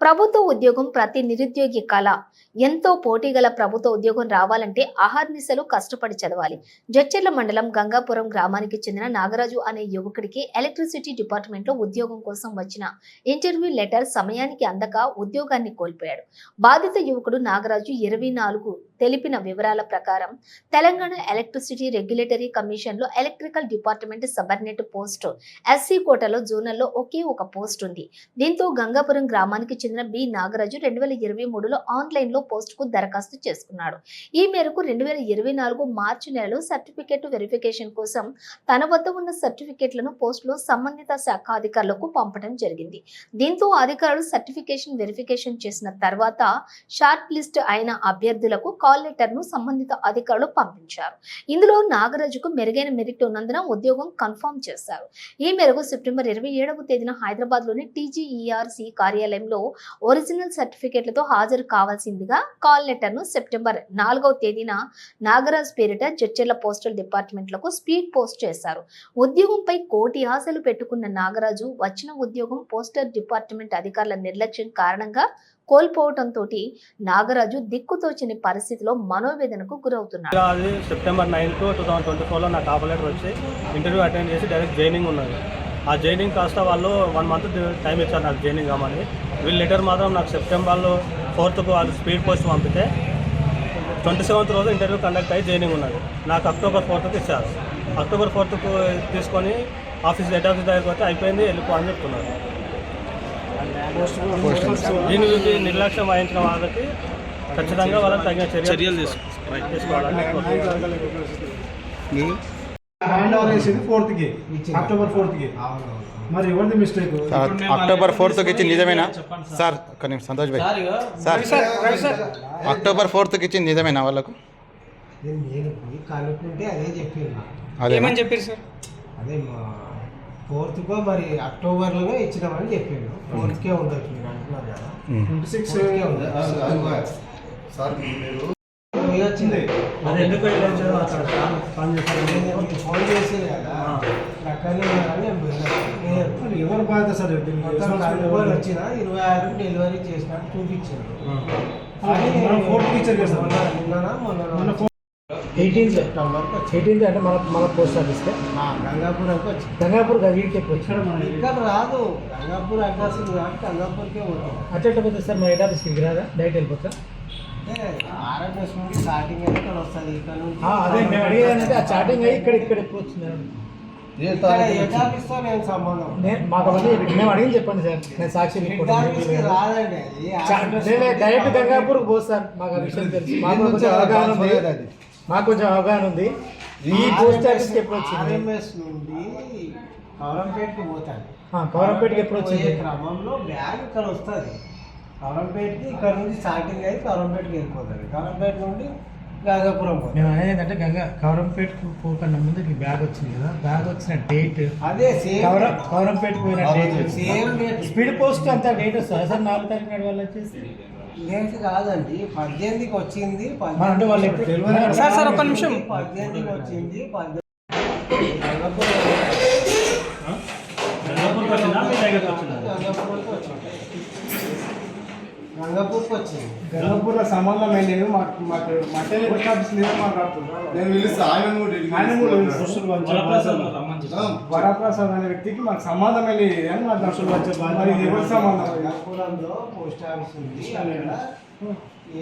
ప్రభుత్వ ఉద్యోగం ప్రతి నిరుద్యోగి కళ. ఎంతో పోటీగల ప్రభుత్వ ఉద్యోగం రావాలంటే అహర్నిశలు కష్టపడి చదవాలి. జడ్చెర్ల మండలం గంగాపురం గ్రామానికి చెందిన నాగరాజు అనే యువకుడికి ఎలక్ట్రిసిటీ డిపార్ట్మెంట్లో ఉద్యోగం కోసం వచ్చిన ఇంటర్వ్యూ లెటర్ సమయానికి అందక ఉద్యోగాన్ని కోల్పోయాడు. బాధిత యువకుడు నాగరాజు ఇరవై నాలుగు తెలిపిన వివరాల ప్రకారం తెలంగాణ ఎలక్ట్రిసిటీ రెగ్యులేటరీ కమిషన్లో ఎలక్ట్రికల్ డిపార్ట్మెంట్ సబర్నెట్ పోస్ట్. ఎస్సీ కోటలో జోనల్లో ఒకే ఒక పోస్ట్ ఉంది. దీంతో గంగాపురం గ్రామానికి చెందిన బి నాగరాజు రెండు వేల ఇరవై మూడులో ఆన్లైన్లో పోస్ట్కు దరఖాస్తు చేసుకున్నాడు. ఈ మేరకు రెండు వేల ఇరవై నాలుగు మార్చి నెలలో సర్టిఫికేట్ వెరిఫికేషన్ కోసం తన వద్ద ఉన్న సర్టిఫికేట్లను పోస్ట్లో సంబంధిత శాఖ అధికారులకు పంపడం జరిగింది. దీంతో అధికారులు సర్టిఫికేషన్ వెరిఫికేషన్ చేసిన తర్వాత షార్ట్ లిస్ట్ అయిన అభ్యర్థులకు కాల్ లెటర్ను సంబంధిత అధికారులు పంపించారు. ఇందులో నాగరాజుకు మెరుగైన మెరిట్ ఉన్నందున ఉద్యోగం కన్ఫర్మ్ చేశారు. ఈ మేరకు సెప్టెంబర్ ఇరవై ఏడవ తేదీన హైదరాబాద్లోని టీజీఈఆర్సీ కార్యాలయంలో ఒరిజినల్ సర్టిఫికేట్లతో హాజరు కావాల్సిందిగా కాల్ లెటర్ను సెప్టెంబర్ నాలుగవ తేదీన నాగరాజ్ పేరిట జడ్చర్ల పోస్టల్ డిపార్ట్మెంట్లకు స్పీడ్ పోస్ట్ చేశారు. ఉద్యోగంపై కోటి ఆశలు పెట్టుకున్న నాగరాజు వచ్చిన ఉద్యోగం పోస్టల్ డిపార్ట్మెంట్ అధికారుల నిర్లక్ష్యం కారణంగా కోల్పోవడంతో నాగరాజు దిక్కుతోచని పరిస్థితిలో మనోవేదనకు గురవుతున్నారు September ninth two thousand twenty ఫోర్లో నాకు ఆఫర్ లెటర్ వచ్చి ఇంటర్వ్యూ అటెండ్ చేసి డైరెక్ట్ జైనింగ్ ఉన్నది. ఆ జైనింగ్ కాస్త వాళ్ళు వన్ మంత్ టైం ఇచ్చారు నాకు జైనింగ్ కామని. వీళ్ళ లెటర్ మాత్రం నాకు సెప్టెంబర్లో ఫోర్త్కు వాళ్ళు స్పీడ్ పోస్ట్ పంపితే ట్వంటీ సెవెంత్ రోజు ఇంటర్వ్యూ కండక్ట్ అయ్యి జైనింగ్ ఉన్నది. నాకు అక్టోబర్ ఫోర్త్కి ఇచ్చారు. అక్టోబర్ ఫోర్త్కు తీసుకొని ఆఫీస్ హెడ్ ఆఫీస్ దగ్గరికి వస్తే అయిపోయింది వెళ్ళిపో అని చెప్తున్నారు. దీని గురించి నిర్లక్ష్యం వహించిన వాళ్ళకి ఖచ్చితంగా వాళ్ళకి తగిన చర్యలు కోరుతున్నాను. హ్యాండ్ ఓవర్ చేసింది ఫోర్త్కి. అక్టోబర్ ఫోర్త్కి. మరి ఎవరిది మిస్టేక్ సార్, అక్టోబర్ ఫోర్త్కి ఇచ్చింది నిజమేనా? సార్. కానీ సంతోష్ భాయ్. సార్ అక్టోబర్ ఫోర్త్కి ఇచ్చింది నిజమేనా వాళ్ళకు? అదే మా ఫోర్త్కో మరి అక్టోబర్లోనే ఇచ్చినామని చెప్పిండు ఫోర్త్కే ఉండొచ్చు మీరు అంటున్నారు కదా. సిక్స్ వచ్చింది. అది ఎందుకు వెళ్ళొచ్చారో అక్కడ? సార్ ఫోన్ చేశారు. నేను మీకు ఫోన్ చేసింది కదా. అక్కడనే ఉన్నారని నేను పోయినా. నేను ఎవరు బాధ్యత సార్ కనుక్కొని వచ్చిన ఇరవై ఆరు డెలివరీ చేసినట్టు చూపించారు. మొన్న ఎయిటీన్త్ ఎయిటీన్త్ అంటే మన మన పోస్ట్ ఆఫీస్కే గంగాపురంకి వచ్చి. గంగాపూర్ వీడికి ఇక్కడ మన ఇక్కడ రాదు. గంగాపూర్ అడ్రస్ గంగాపూర్కే పోతాం. అట్లా పోతే సార్? మా హెడ్ ఆఫీస్కి రాదా? డైరెక్ట్ వెళ్ళిపోతా అదే మేము అడిగేదంటే ఆ చాటింగ్ అయ్యి ఇక్కడ ఇక్కడ వచ్చింది మాకు అవన్నీ మేము అడిగి చెప్పండి సార్ నేను సాక్షి డైరెక్ట్ గంగాపూర్ పోదు సార్ మాకు ఆ విషయం తెలుసు. మాకు కొంచెం అవగాహన ఉంది. మాకు కొంచెం అవగాహన ఉంది. ఈ పోస్ట్ ఆఫీస్కి ఎప్పుడు వచ్చింది? ఆర్ఎంఎస్ నుండి కవరంపేటకి పోతాను. ఎప్పుడు వచ్చింది? క్రమంలో బ్యాగ్ ఇక్కడ వస్తుంది. కవరంపేటకి ఇక్కడ నుంచి స్టార్టింగ్ అయితే కవరంపేటకి వెళ్ళిపోతుంది కవరంపేట నుండి గంగాపురం మేము అనేది ఏంటంటే గంగా కవరంపేటకు పోకన్నా ముందు ఈ బ్యాగ్ వచ్చింది కదా బ్యాగ్ వచ్చిన డేట్ అదే సేమ్ కవరంపేట పోయిన date same date speed post అంత డేట్ వస్తుంది. సార్ నాలుగు తారీఖు నాడు వాళ్ళు వచ్చేసి. డేట్ కాదండి పద్దెనిమిదికి వచ్చింది. మన అంటే వాళ్ళు సార్ సార్ ఒక్క నిమిషం. పద్దెనిమిదికి వచ్చింది. పద్దెనిమిది గంగాపూర్కి వచ్చిందా? మీ దగ్గరికి వచ్చిందా? గంగాపూర్కి వచ్చింది. గంగాపూర్కి వచ్చింది గంగపూర్లో సంబంధం ఏం లేదు. మాకు మాకు మటన్ పోస్ట్ ఆఫీస్ లేదా మాట్లాడుతున్నాం. నేను పిలుస్తా ఆయన కూడా ఆయన కూడా వరప్రసాద్ అనే వ్యక్తికి మాకు సంబంధం లేదు అని మాకు దర్శనం వచ్చే మరి ఇది ఎవరి సంబంధం గంగాపురంలో పోస్ట్ ఆఫీస్ ఉంది. అక్కడ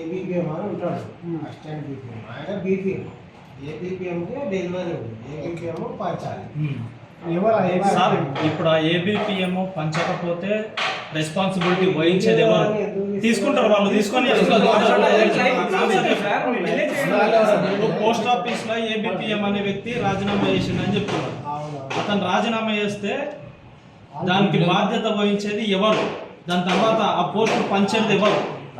ఏబిపిఎం అని ఉంటాడు. అసిస్టెంట్ బీపీఎం ఆయన బీపీఎం ఏబిపిఎంకి డెలివరీ ఉంది. ఏబిపిఎం పంచాలి ఎవరు ఇప్పుడు ఆ ఏబిపిఎం పంచకపోతే రెస్పాన్సిబిలిటీ వహించేది ఎవరు తీసుకుంటారు వాళ్ళు తీసుకొని పోస్ట్ ఆఫీస్లో ఏబిపిఎం అనే వ్యక్తి రాజీనామా చేసిండని చెప్తున్నారు. అతను రాజీనామా చేస్తే దానికి బాధ్యత వహించేది ఎవరు? దాని తర్వాత ఆ పోస్ట్ పంచేది ఎవరు?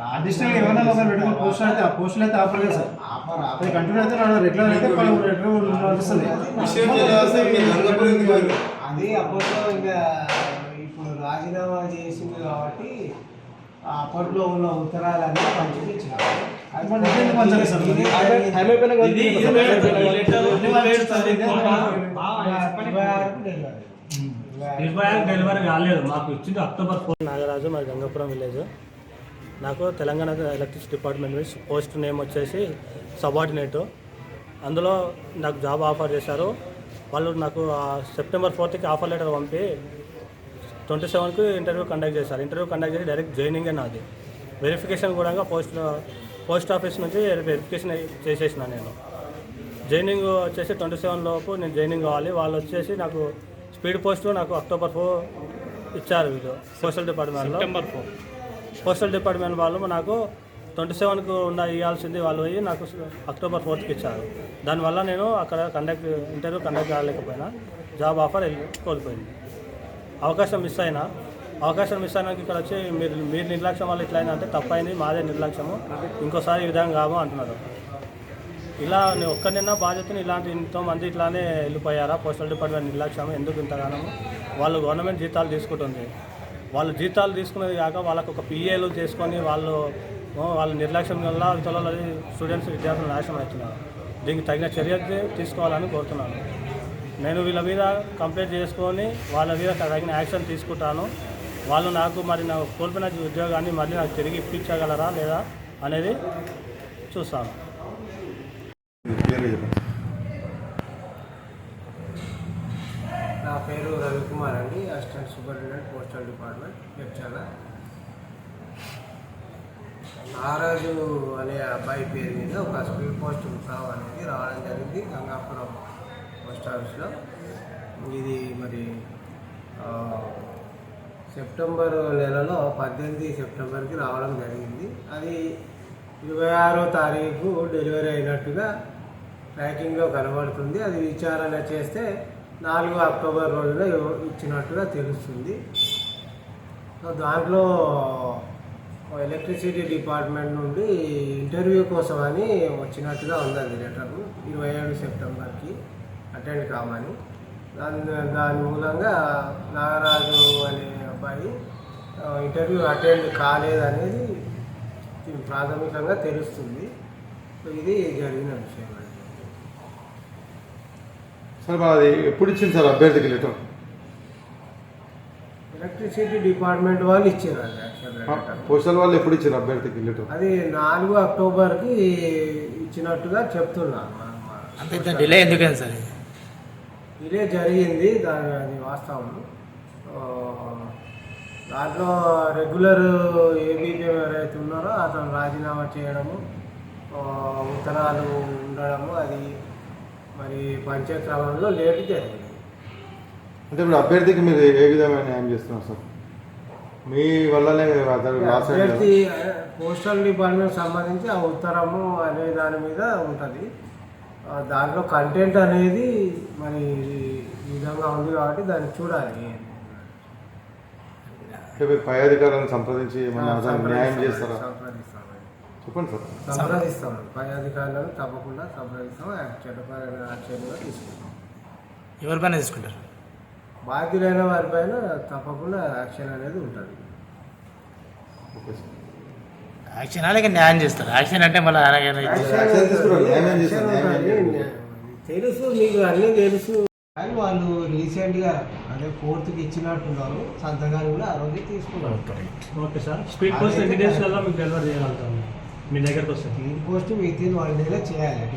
అడిషనల్ ఏమైనా పెట్టుకుని అయితే ఆ పోస్టులు అయితే ఆపర్ లేదు సార్. ఆపర్ అది కంటిన్యూ అయితే. రెగ్యులర్ రెగ్యులర్ నడుస్తుంది? అది ఇంకా రాజీనామా చేసింది కాబట్టి ఆ అప్పట్లో ఉన్న ఉత్తరాలన్నీ ఆరుకు డెలివరీ. కాలేదు. మాకు ఇచ్చింది అక్టోబర్ ఫోర్. నాగరాజు మరి గంగాపురం విలేజ్. నాకు తెలంగాణ ఎలక్ట్రిసిటీ డిపార్ట్మెంట్ నుంచి పోస్ట్ నేమ్ వచ్చేసి సబార్డినేటు. అందులో నాకు జాబ్ ఆఫర్ చేశారు. వాళ్ళు నాకు ఆ సెప్టెంబర్ ఫోర్త్కి ఆఫర్ లెటర్ పంపి ట్వంటీ సెవెన్కి ఇంటర్వ్యూ కండక్ట్ చేశారు. ఇంటర్వ్యూ కండక్ట్ చేసి డైరెక్ట్ జాయినింగే నాది. వెరిఫికేషన్ కూడా పోస్ట్ పోస్ట్ ఆఫీస్ నుంచి వెరిఫికేషన్ చేసేసిన నేను. జాయినింగ్ వచ్చేసి ట్వంటీ సెవెన్ లోపు నేను జాయినింగ్ కావాలి. వాళ్ళు వచ్చేసి నాకు స్పీడ్ పోస్ట్ నాకు అక్టోబర్ ఫోర్ ఇచ్చారు వీళ్ళు పోస్టల్ డిపార్ట్మెంట్లో. September four. పోస్టల్ డిపార్ట్మెంట్ వాళ్ళు నాకు ట్వంటీ సెవెన్కు ఉన్న ఇవ్వాల్సింది వాళ్ళు పోయి నాకు అక్టోబర్ ఫోర్త్కి ఇచ్చారు. దానివల్ల నేను అక్కడ కండక్ట్ ఇంటర్వ్యూ కండక్ట్ కాలేకపోయినా. జాబ్ ఆఫర్ వెళ్ళి కోల్పోయింది. అవకాశం మిస్ అయినా అవకాశం మిస్ అయినాక ఇక్కడ వచ్చి మీరు మీరు నిర్లక్ష్యం వల్ల ఇట్లా అంటే తప్పైంది మాదే నిర్లక్ష్యము. ఇంకోసారి ఈ విధంగా కాము అంటున్నారు. ఇలా నేను ఒక్కరినైనా బాధ్యతను ఇలాంటి ఎంతోమంది ఇట్లానే వెళ్ళిపోయారా? పోస్టల్ డిపార్ట్మెంట్ నిర్లక్ష్యం ఎందుకు ఇంతగానో వాళ్ళు గవర్నమెంట్ జీతాలు తీసుకుంటుంది. వాళ్ళు జీతాలు తీసుకునేది కాక వాళ్ళకు ఒక పిఏలు చేసుకొని వాళ్ళు వాళ్ళ నిర్లక్ష్యం వల్ల ఇతరుల స్టూడెంట్స్ విద్యార్థులు నాశనం అవుతున్నారు. దీనికి తగిన చర్య తీసుకోవాలని కోరుతున్నాను. నేను వీళ్ళ మీద కంప్లైంట్ చేసుకొని వాళ్ళ మీద తగిన యాక్షన్ తీసుకుంటాను. వాళ్ళు నాకు మరి నా కోల్పోయిన ఉద్యోగాన్ని మళ్ళీ నాకు తిరిగి ఇప్పించగలరా లేదా అనేది చూస్తాను. నా పేరు రవికుమార్ అండి assistant superintendent postal department Jadcherla Naraju అనే అబ్బాయి పేరు మీద ఒక స్పీడ్ పోస్ట్ ఉత్సవం అనేది రావడం జరిగింది గంగాపురం. పోస్ట్ ఆఫీస్లో ఇది మరి సెప్టెంబర్ నెలలో పద్దెనిమిది సెప్టెంబర్కి రావడం జరిగింది. అది ఇరవై ఆరో తారీఖు డెలివరీ అయినట్టుగా ట్రాకింగ్లో కనబడుతుంది. అది విచారణ చేస్తే నాలుగు అక్టోబర్ రోజున ఇచ్చినట్టుగా తెలుస్తుంది. సో దాంట్లో ఎలక్ట్రిసిటీ డిపార్ట్మెంట్ నుండి ఇంటర్వ్యూ కోసం అని వచ్చినట్టుగా ఉంది అది లెటర్. ఇరవై ఏడు సెప్టెంబర్కి. అటెండ్ కామని. దాని దాని మూలంగా నాగరాజు అనే అబ్బాయి ఇంటర్వ్యూ అటెండ్ కాలేదనేది దీని ప్రాథమికంగా తెలుస్తుంది. ఇది జరిగిన విషయం అండి. సార్ అది ఎప్పుడు ఇచ్చింది సార్ అభ్యర్థికి లెటర్? ఎలక్ట్రిసిటీ డిపార్ట్మెంట్ వాళ్ళు ఇచ్చారు. పోస్టల్ వాళ్ళు ఎప్పుడు ఇచ్చారు అభ్యర్థికి లెటర్? అది నాలుగు అక్టోబర్కి ఇచ్చినట్టుగా చెప్తున్నారు అంత డిలే ఎందుకైంది సార్? ఇదే జరిగింది దాని అది వాస్తవం దాంట్లో రెగ్యులర్ ఏబీపీ ఎవరైతే ఉన్నారో అతను రాజీనామా చేయడము ఉత్తరాలు ఉండడము అది మరి పంచక్రమంలో లేట్ జరిగింది. అంటే ఇప్పుడు అభ్యర్థికి మీరు ఏ విధమైన న్యాయం చేస్తున్నారు సార్? మీ వల్లనే అభ్యర్థి పోస్టల్ డిపార్ట్మెంట్ సంబంధించి ఆ ఉత్తరము అనే దాని మీద ఉంటుంది. దాంట్లో కంటెంట్ అనేది మరి ఈ విధంగా ఉంది కాబట్టి దాన్ని చూడాలి. అంటే మీరు పై అధికారులను సంప్రదించి న్యాయం చేస్తారా? చెప్పండి సార్. సంప్రదిస్తాం పై అధికారులను తప్పకుండా సంప్రదిస్తాం. చట్టపరమైన చర్యలు తీసుకుంటాం. ఎవరిపైన తీసుకుంటారు? బాధ్యులైన వారిపైన తప్పకుండా యాక్షన్ అనేది ఉంటుంది. Okay sir. యాక్షన్ అలాగే న్యాయం చేస్తారు. యాక్షన్ అంటే మళ్ళీ అలాగే. తెలుసు మీకు అన్నీ తెలుసు. కానీ వాళ్ళు రీసెంట్గా అదే ఫోర్త్కి ఇచ్చినట్టున్నారు. సంతకాలు కూడా ఆ రోజు తీసుకున్నారు. ఓకే. సార్. స్పీడ్ పోస్ట్ ఎన్ని డేస్ కల్లా మీకు డెలివరీ చేయగలుగుతాను మీ దగ్గరకు వస్తే. స్పీడ్ పోస్ట్ ఇన్ వన్ డేలో చేయాలి.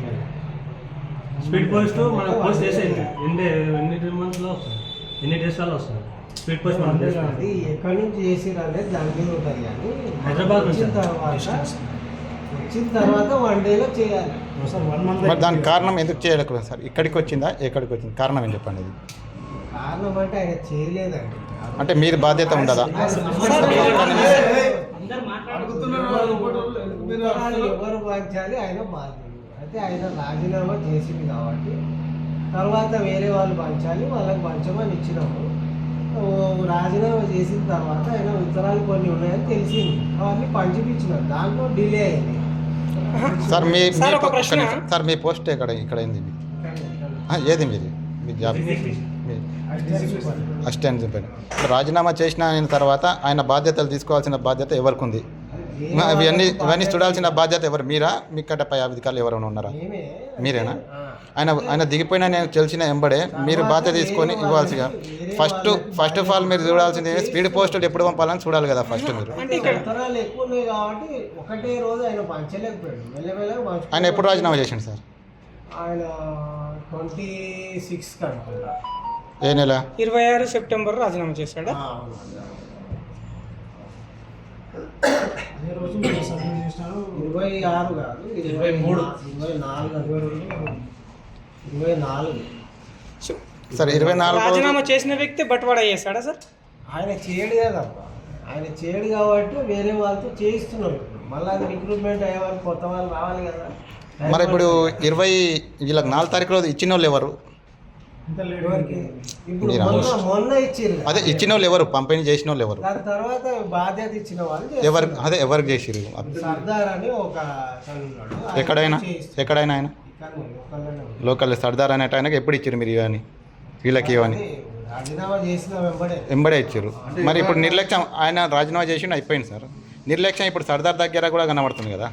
స్పీడ్ పోస్ట్ మన పోస్ట్ చేసే ఎన్ని ఎన్ని మంత్స్లో వస్తుంది? ఎన్ని డేస్లలో వస్తుంది? స్పీడ్ పోస్ట్ మనం అది ఎక్కడి నుంచి చేసిరు అనేది దాని మీద ఉంటుంది కానీ హైదరాబాద్. వచ్చిన తర్వాత వచ్చిన తర్వాత వన్ డేలో చేయాలి మరి దానికి కారణం ఎందుకు చేయలేకపోయింది సార్ ఇక్కడికి వచ్చిందా ఎక్కడికి వచ్చింది కారణం ఏం చెప్పండి ఇది కారణం అంటే ఆయన చేయలేదండి అంటే మీరు బాధ్యత ఉండదా ఎవరు పంచాలి ఆయన బాధ్యుడు అయితే ఆయన రాజీనామా చేసింది కాబట్టి తర్వాత వేరే వాళ్ళు పంచాలి వాళ్ళకి పంచమని ఇచ్చినాము ఓ రాజీనామా చేసిన తర్వాత ఆయన ఉత్తరాలు కొన్ని ఉన్నాయని తెలిసింది. అవన్నీ పంచిపించినారు. దాంట్లో డిలే అయింది. సార్ మీ మీ పో- ఒక్క నిమిషం. సార్ మీ పోస్ట్ ఎక్కడ ఇక్కడ అయింది ఇది? ఆ, ఏది మీది? మీ జాబ్? అసిస్టెంట్ పైన రాజీనామా చేసిన ఆయన తర్వాత ఆయన బాధ్యతలు తీసుకోవాల్సిన బాధ్యత ఎవరికి ఉంది ఇవన్నీ ఇవన్నీ చూడాల్సిన బాధ్యత ఎవరు? మీరా? మీ కట్ట పై అధికారులు ఎవరైనా ఉన్నారా? మీరేనా. ఆయన ఆయన దిగిపోయినా నేను తెలిసిన ఎంబడే మీరు బాధ్యత తీసుకొని ఇవ్వాల్సిగా. ఫస్ట్ ఫస్ట్ ఆఫ్ ఆల్ మీరు చూడాల్సింది? స్పీడ్ పోస్టులు ఎప్పుడు పంపాలని చూడాలి కదా ఫస్ట్ మీరు. ఆయన ఎప్పుడు రాజీనామా చేసిండు సార్? ఏ నెల? ఇరవై ఆరు సెప్టెంబర్ రాజీనామా చేశాడా. ఇరవై ఆరు కాదు ఇరవై మూడు. ఇరవై నాలుగు అనుకుంటా. ఇరవై నాలుగు సరే ఇరవై నాలుగు రాజీనామా చేసిన వ్యక్తి బట్వాడా చేశాడా సార్ ఆయన చేయడు కదబ్బా ఆయన చేయడు కాబట్టి వేరే వాళ్ళతో చేయిస్తున్నారు మళ్ళీ అది రిక్రూట్మెంట్ అయ్యే వాళ్ళు కొత్త వాళ్ళు రావాలి కదా మరి ఇప్పుడు ఇరవై వీళ్ళకి నాలుగు తారీఖు రోజు ఇచ్చిన వాళ్ళు ఎవరు ఎవరికి? ఇప్పుడు మీరా? మొన్న మొన్న ఇచ్చిర్రు కదా. అదే ఇచ్చిన వాళ్ళు ఎవరు పంపిణీ చేసిన వాళ్ళు ఎవరు దాని తర్వాత బాధ్యత ఇచ్చిన వాళ్ళు ఎవరు. అదే ఎవరికి చేసిరు సర్దార్ అని ఒక అతను ఉన్నాడు. ఆయన ఎక్కడైనా. ఎక్కడైనా ఆయన. లోకల్ సర్దార్ అనేట ఆయనకి ఎప్పుడు ఇచ్చారు మీరు ఇవని వీళ్ళకి ఇవని వెంబడే. ఎంబడే ఇచ్చారు. మరి ఇప్పుడు నిర్లక్ష్యం ఆయన రాజీనామా చేసి అయిపోయింది సార్. నిర్లక్ష్యం ఇప్పుడు సర్దార్ దగ్గర కూడా కనబడుతుంది కదా?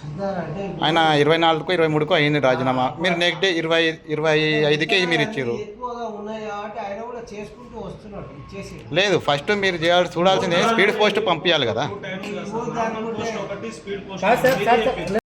సర్దార్ అంటే ఇప్పుడు ఆయన ఇరవై నాలుగుకు ఇరవై మూడుకు అయింది రాజీనామా. మీరు నెక్స్ట్ డే ఇరవై ఇరవై ఐదుకే మీరు ఇచ్చారు. ఎక్కువగా ఉన్నాయి కాబట్టి ఆయన కూడా చేసుకుంటూ వస్తున్నాడు ఇచ్చేసి లేదు ఫస్ట్ మీరు చేయాల్సి చూడాల్సిందే స్పీడ్ పోస్ట్ పంపించాలి కదా?